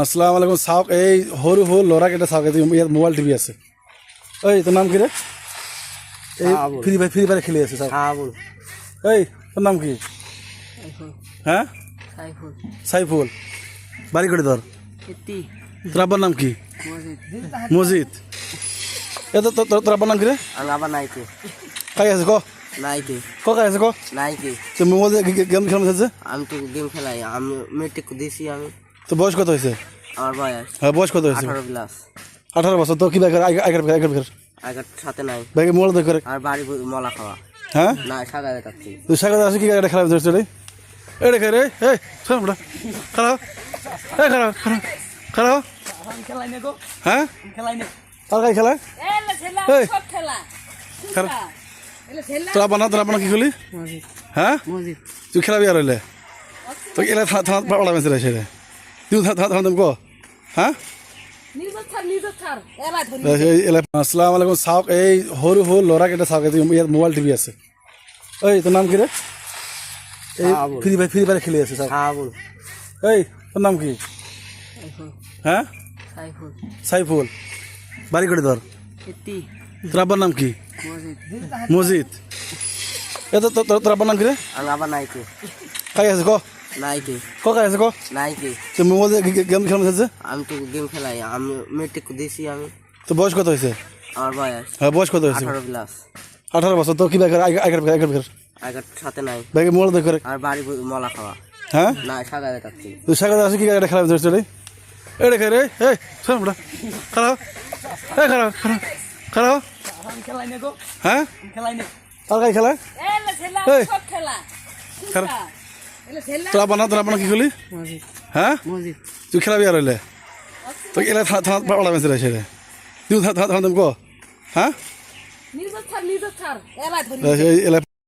আসসালামু আলাইকুম চাওক এই সৰু সৰু ল'ৰাক এটা চাওক ইয়াত মোবাইল টিভি আছে। ঐ তোৰ নাম কি ৰে এই। ফ্ৰী ফায়াৰ ফ্ৰী ফায়াৰ খেলি আছে চাওক হ্যাঁ বল। এই তোৰ নাম কি? হা সাইফুল। বাড়ি করে ধর তোর আব্বার নাম কি? মসজিদ মসজিদ এ তো তো- তোর আব্বার নাম কি রে? আমি আবার নাইকে। কাই আছে ক? নাইকে। ক কাই আছে ক? নাইকে। তো মোবাইল গেম খেলা আমি তো গেম খেলাই আমি মেট্রিক দিয়েছি আমি। তো বয়স কত হয়েছে? আমার বয়স হ্যাঁ বয়স কত হয়েছে? আঠারো প্লাস। আঠারো বছর তো কি ব্যাগের আগের ব্যাগের ব্যাগের আগের সাথে নাই। ব্যাগে মোবাইল দেখ করে আর বাড়ি মলা খাওয়া। হ্যাঁ? না সাগারে থাকছি তুই সাগর আছে কি এটা খেলা ধরছে রে? এটা খেয়ে রে এই শোন বড়া খারাপ। এই খারাপ খারাপ খারাপ। খেলাই নে গো হ্যাঁ? খেলাই নে আর কাই খেলা এই। সব খেলা খারাপ। তোর আব্বা না তোর কি হ্যাঁ? তুই খেলাবি আর হইলে। তো এলা থানা থানা পাড়া মেসে রে হ্যাঁ? আসসালামু আলাইকুম চাওক এই সৰু সৰু ল'ৰাক এটা চাওক এইটো ইয়াত মোবাইল টিভি আছে। ঐ তোৰ নাম কি ৰে এই হা। ফ্ৰী ফায়াৰ ফ্ৰী ফায়াৰ খেলি আছে চাওক হ্যাঁ এই তোৰ নাম কি? হ্যাঁ? সাইফুল। বাড়ি করে ধর তোর আব্বার নাম কি? মসজিদ মসজিদ এ তো তোর আব্বার নাম কি রে? কাই আছে ক? নাইকে ক কাই আছে ক? নাইকে তো মোবাইল গেম খেলা আছে আমি তো গেম খেলাই আমি মেট্রিক দিয়েছি আমি। তো বয়স কত হয়েছে? আমার বয়স। হ্যাঁ বয়স কত হয়েছে? আঠারো প্লাস আঠারো বছর তো কি ব্যাগের আগের আগের ব্যাগের আগের সাথে নাই। ব্যাগে মোবাইল দেখ করে। আর বাড়ি মলা খাওয়া। হ্যাঁ? না সাগারে থাকছি তুই সাগর আছে কি এটা খেলা ধরছে রে এটা খেয়ে রে এই শোন বড়া খারাপ। এই খারাপ খারাপ। খারাপ। খেলাই নে গো। হ্যাঁ? খেলাই নে। আর কাই খেলা? এই। সব খেলা। খারাপ। এলে ছেলা তোর বানা তোরা বানা কি করলি হ্যাঁ তুই খেলাবি আর হইলে তো এলে থানা পাড়া মেসে রে সেরে তুই থানা থানা তুমি কো হ্যাঁ এলা